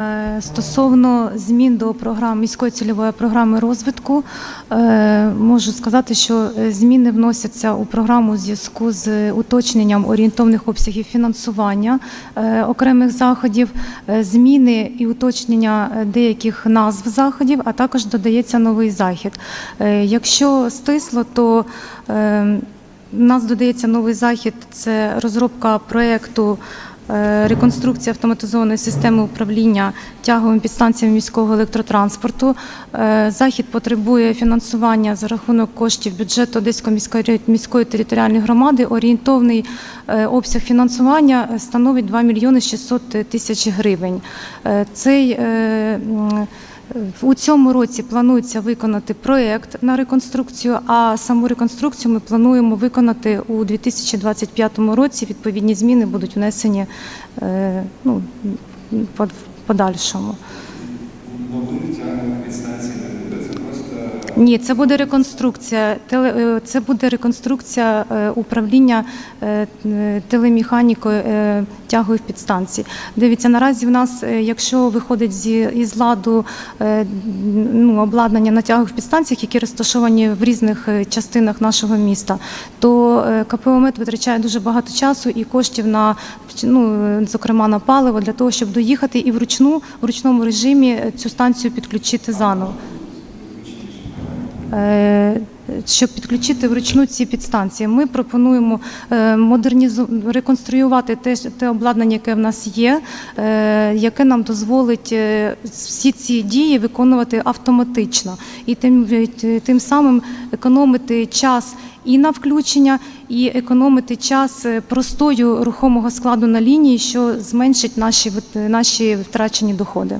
Е, Стосовно змін до програм міської цільової програми розвитку, е, можу сказати, що е, зміни вносяться у програму у зв'язку з уточненням орієнтовних обсягів фінансування окремих заходів, зміни і уточнення деяких назв заходів, а також додається новий захід. Якщо стисло, то у нас додається новий захід це розробка проєкту. Е, Реконструкція автоматизованої системи управління тяговими підстанціями міського електротранспорту. Е, Захід потребує фінансування за рахунок коштів бюджету Одеської міської, міської територіальної громади. Орієнтовний е, обсяг фінансування становить 2 мільйони 600 тисяч гривень. Цей у цьому році планується виконати проєкт на реконструкцію, а саму реконструкцію ми плануємо виконати у 2025 році. Відповідні зміни будуть внесені е, ну, в подальшому. Нових тягнених підстанцій не буде. Це просто Ні, це буде реконструкція. е, Це буде реконструкція е, управління е, телемеханікою е, тягових підстанцій. Дивіться, наразі в нас, якщо виходить зі із ладу ну, обладнання на тягових підстанціях, які розташовані в різних частинах нашого міста, то КП «Омет» витрачає дуже багато часу і коштів на ну, зокрема на паливо для того, щоб доїхати і вручну в ручному режимі цю станцію підключити заново. Е, Щоб підключити вручну ці підстанції, ми пропонуємо е, модернізу... реконструювати те, те обладнання, яке в нас є, е, яке нам дозволить всі ці дії виконувати автоматично і тим, тим самим економити час і на включення, і економити час простою рухомого складу на лінії, що зменшить наші, наші втрачені доходи.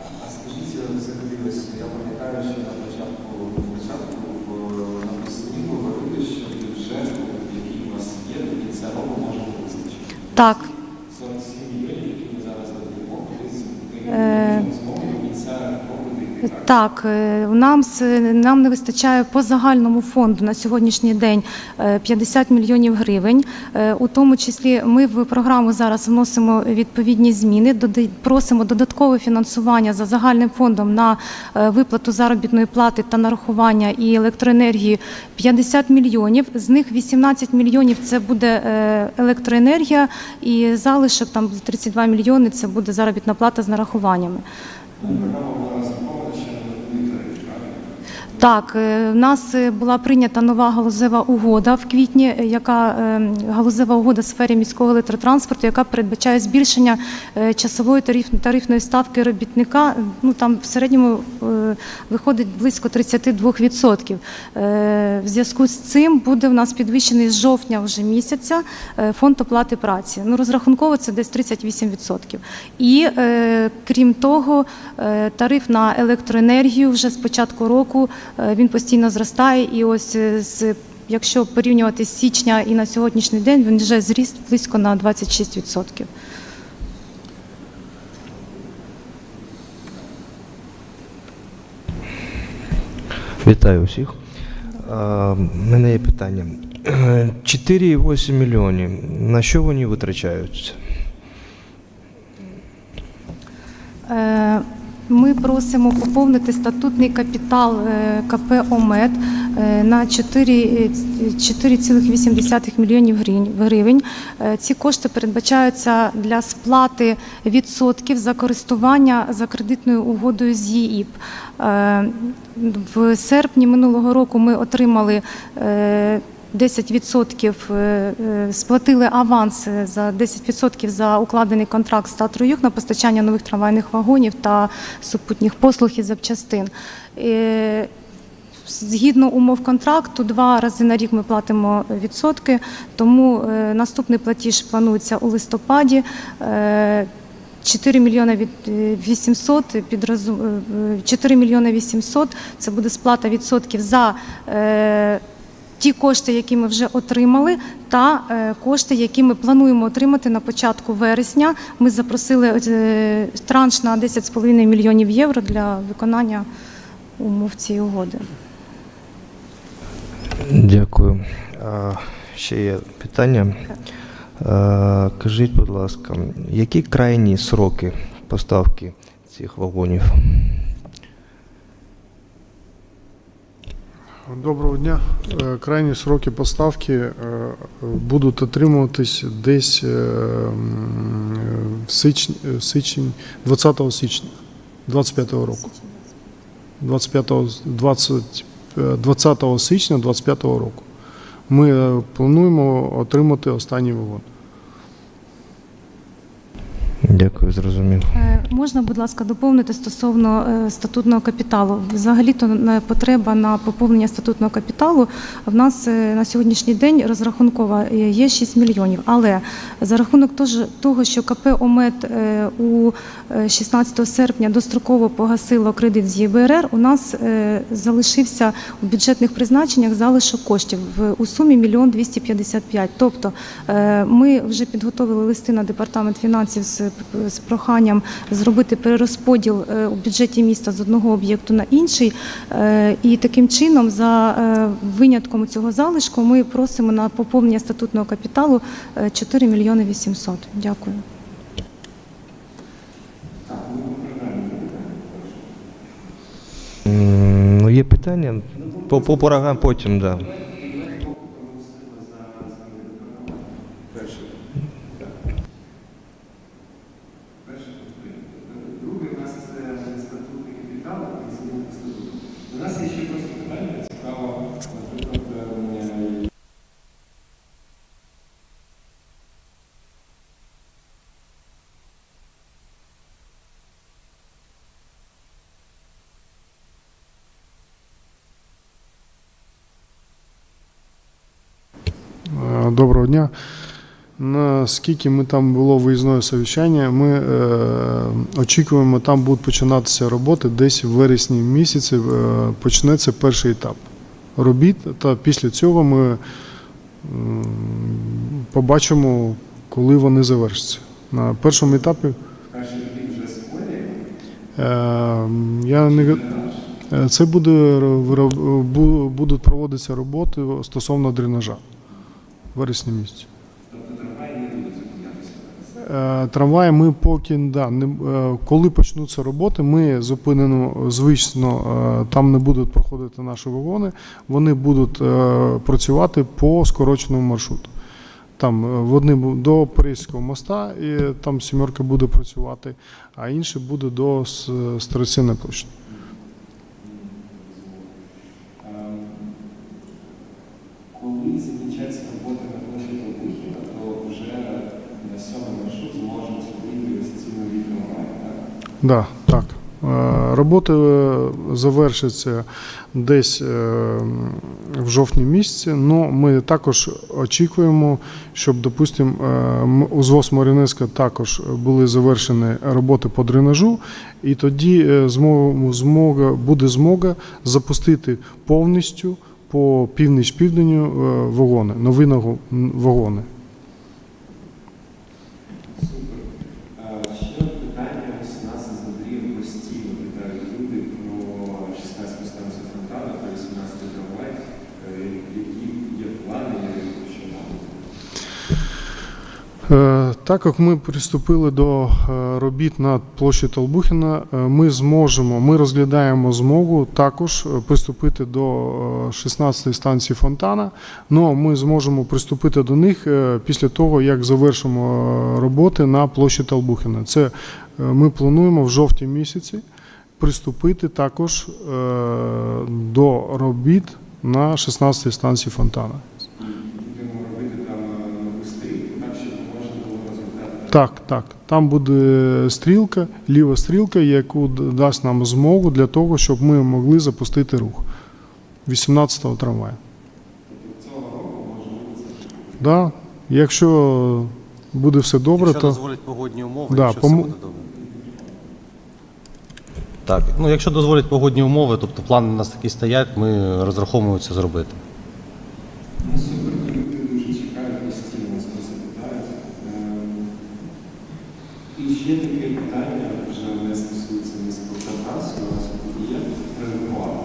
А скажіть, взагалі, ось я пам'ятаю, що на початку на початку в- на весні ви говорили, що бюджет, який у вас є, до кінця року може вистачити. Так. 47 мільйонів, які ми зараз надаємо, колись ми Е, можемо змогу до кінця року дійти. Так? Е, нам, нам не вистачає по загальному фонду на сьогоднішній день е, 50 мільйонів гривень. Е, У тому числі ми в програму зараз вносимо відповідні зміни, просимо додаткове фінансування за загальним фондом на е, виплату заробітної плати та нарахування і електроенергії 50 мільйонів. З них 18 мільйонів це буде е, електроенергія, і залишок там 32 мільйони це буде заробітна плата з нарахуваннями. Програма була розрахована ще на новий тариф, правильно? Так, е, в нас е, була прийнята нова галузева угода в квітні, е, яка галузева угода в сфері міського електротранспорту, яка передбачає збільшення часової тариф, тарифної ставки робітника. Ну там в середньому виходить близько 32%. Е, В зв'язку з цим буде в нас підвищений з жовтня вже місяця фонд оплати праці. Ну розрахунково це десь 38%. І крім того, тариф на електроенергію вже з початку року він постійно зростає. І ось е, з якщо порівнювати з січня і на сьогоднішній день, він вже зріс близько на 26%. Вітаю усіх. А, в мене є питання. Е, 4,8 мільйонів. На що вони витрачаються? Е, Ми просимо поповнити статутний капітал е, КП ОМЕД е, на 4 4,8 мільйонів гривень-. Е, Ці кошти передбачаються для сплати відсотків за користування за кредитною угодою з ЄІП. В серпні минулого року ми отримали 10% е, е, сплатили аванс е, за 10% за укладений контракт з Татроюк на постачання нових трамвайних вагонів та супутніх послуг і запчастин. Згідно умов контракту, два рази на рік ми платимо відсотки, тому наступний платіж планується у листопаді. Е, 4 мільйони від е, 800 під розум- е, 4 мільйони 800 – це буде сплата відсотків за ті кошти, які ми вже отримали, та е, кошти, які ми плануємо отримати на початку вересня. Ми запросили е, транш на 10,5 мільйонів євро для виконання умов цієї угоди. Дякую. Ще є питання. Кажіть, будь ласка, які крайні сроки поставки цих вагонів? Доброго дня. Е, Крайні сроки поставки е, будуть отримуватись десь е, в січні, в 20 січня 25 року. 25, 20, е, 20 січня 25 року. Ми плануємо отримати останній вагон. Дякую, зрозумів. Е, Можна, будь ласка, доповнити стосовно е, статутного капіталу. Взагалі-то на- потреба на поповнення статутного капіталу в нас е, на сьогоднішній день розрахункова є 6 мільйонів. Але за рахунок того, що КП ОМЕД у е, 16 серпня достроково погасило кредит з ЄБРР, у нас залишився у бюджетних призначеннях залишок коштів у сумі 1 255. Тобто ми вже підготовили листи на департамент фінансів з, з проханням зробити перерозподіл е, у бюджеті міста з одного об'єкту на інший. Е, І таким чином, за е, винятком цього залишку, ми просимо на поповнення статутного капіталу е, 4 мільйони 800. Дякую. Ну, є питання? По, по порогам потім, так. Да. Друге, у нас це статутний капітал і зміни статуту. У нас є ще просто питання, цікаво, наприклад, е, Е, Доброго дня. Наскільки ми там було виїзне совіщання, ми е, очікуємо, там будуть починатися роботи десь в вересні місяці. Е, почнеться перший етап робіт. Та після цього ми м, побачимо, коли вони завершаться. На першому етапі е, я не е, це буде бу- будуть проводитися роботи стосовно дренажа вересні місяці. Тобто трамваї. Е, ми поки да, не, е, коли почнуться роботи, ми зупинимо звично, е, там не будуть проходити наші вагони, вони будуть е, працювати по скороченому маршруту. Там е, в одні до Паризького моста, і там сімерка буде працювати, а інші буде до С- Староцінної площі. Да, так. Е, Роботи е, завершаться десь е, в жовтні місяці. Ну, ми також очікуємо, щоб, допустимо, у ЗВОЗ також були завершені роботи по дренажу, і тоді змога, буде змога запустити повністю по північ-південню е, вагони, нові вагони. Супер. Е, Ще питання ось нас із Андрієм постійно питають люди про 16 станцію Фонтана, про 18 трамвай. Е, Які є плани, що нам? Е, Так як ми приступили до е, робіт над площею Толбухіна, е, ми зможемо, ми розглядаємо змогу також е, приступити до 16-ї станції Фонтана. Ну ми зможемо приступити до них е, після того, як завершимо е, роботи на площі Толбухіна. Це е, ми плануємо в жовтні місяці приступити також е, до робіт на 16-й станції Фонтана. І будемо робити там е, нову стрілку, так щоб можна було розглядати. Так, так. Там буде стрілка, ліва стрілка, яку дасть нам змогу для того, щоб ми могли запустити рух 18-го трамвая. Цього року може. Да. Якщо буде все добре, Якщо то дозволять погодні умови, Да, якщо пом- все буде добре. Так, ну якщо дозволять погодні умови, тобто плани у нас такі стоять, ми розраховуємо це зробити. Ну, супер, люди дуже чекають, постійно нас про це питають. Ем, І ще таке питання, вже не стосується міського у нас тут є регулювання.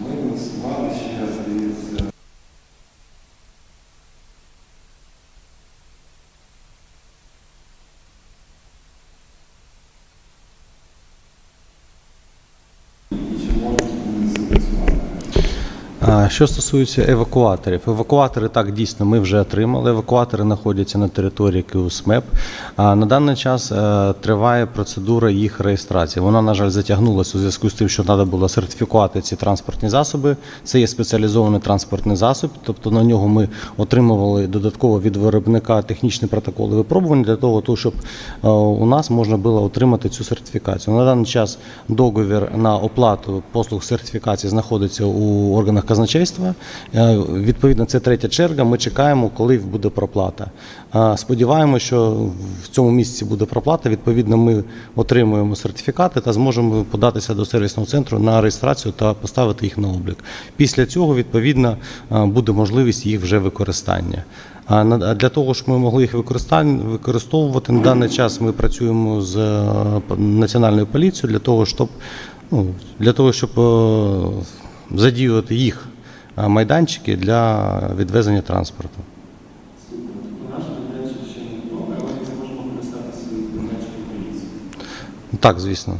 Ми голосували ще, здається, А, Що стосується евакуаторів, евакуатори так дійсно ми вже отримали. Евакуатори знаходяться на території КУСМЕП. На даний час е, триває процедура їх реєстрації. Вона, на жаль, затягнулася у зв'язку з тим, що треба було сертифікувати ці транспортні засоби. Це є спеціалізований транспортний засіб, тобто на нього ми отримували додатково від виробника технічні протоколи випробування для того, щоб е, у нас можна було отримати цю сертифікацію. На даний час договір на оплату послуг сертифікації знаходиться у органах казначейства. Е, Відповідно, це третя черга. Ми чекаємо, коли буде проплата. Е, Сподіваємося, що в цьому місяці буде проплата. Відповідно, ми отримуємо сертифікати та зможемо податися до сервісного центру на реєстрацію та поставити їх на облік. Після цього, відповідно, е, буде можливість їх вже використання. А для того, щоб ми могли їх використовувати, на даний час ми працюємо з національною поліцією для того, щоб ну, для того, щоб задіювати їх е, майданчики для відвезення транспорту. Так, звісно.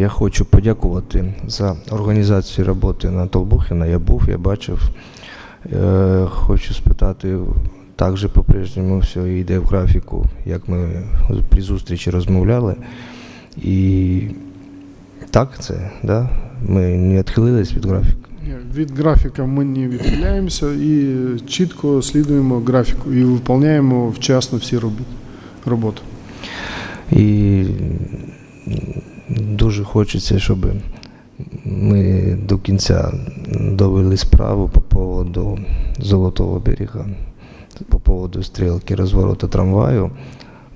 Я хочу подякувати за організацію роботи на Толбухіна. Я був, я бачив. Е, Хочу спитати, також по-прежньому все йде в графіку, як ми при зустрічі розмовляли. І так це, да? ми не відхилились від графіку. Від графіка ми не відхиляємося і чітко слідуємо графіку і виконуємо вчасно всі роботи. І дуже хочеться, щоб ми до кінця довели справу по поводу Золотого берега, по поводу стрілки розворота трамваю.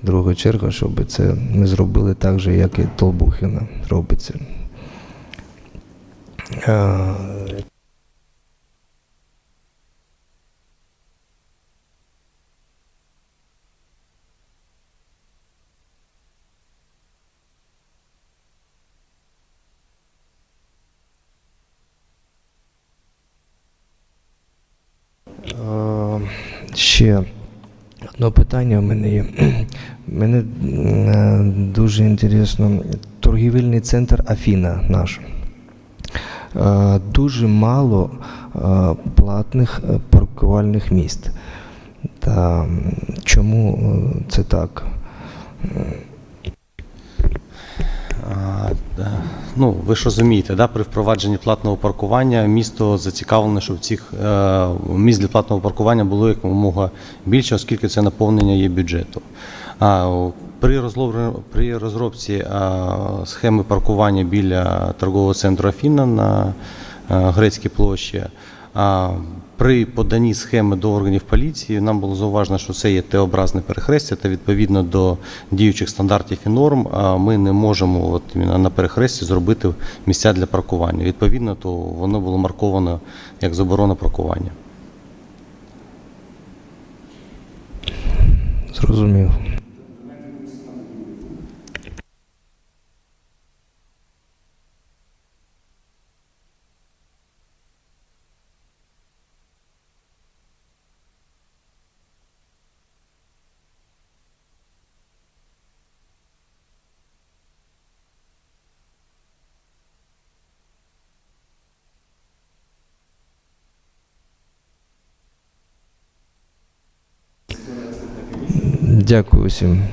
Друга черга, щоб це ми зробили так же, як і Толбухіна робиться. Е, Е, Ще одне питання в мене є. Мене е, дуже інтересно. Торгівельний центр Афіна наш. Е, Дуже мало е, платних паркувальних місць. Та чому це так? А. Ну, ви ж розумієте, да, при впровадженні платного паркування місто зацікавлене, щоб цих е, місць для платного паркування було якомога більше, оскільки це наповнення є бюджету. А, при, при розробці а, схеми паркування біля торгового центру Афіна на е, Грецькій площі. При поданні схеми до органів поліції нам було зауважено, що це є Т-образне перехрестя, та відповідно до діючих стандартів і норм ми не можемо от, на перехресті зробити місця для паркування. Відповідно, то воно було марковано як заборона паркування. Зрозумів. Дякую всім.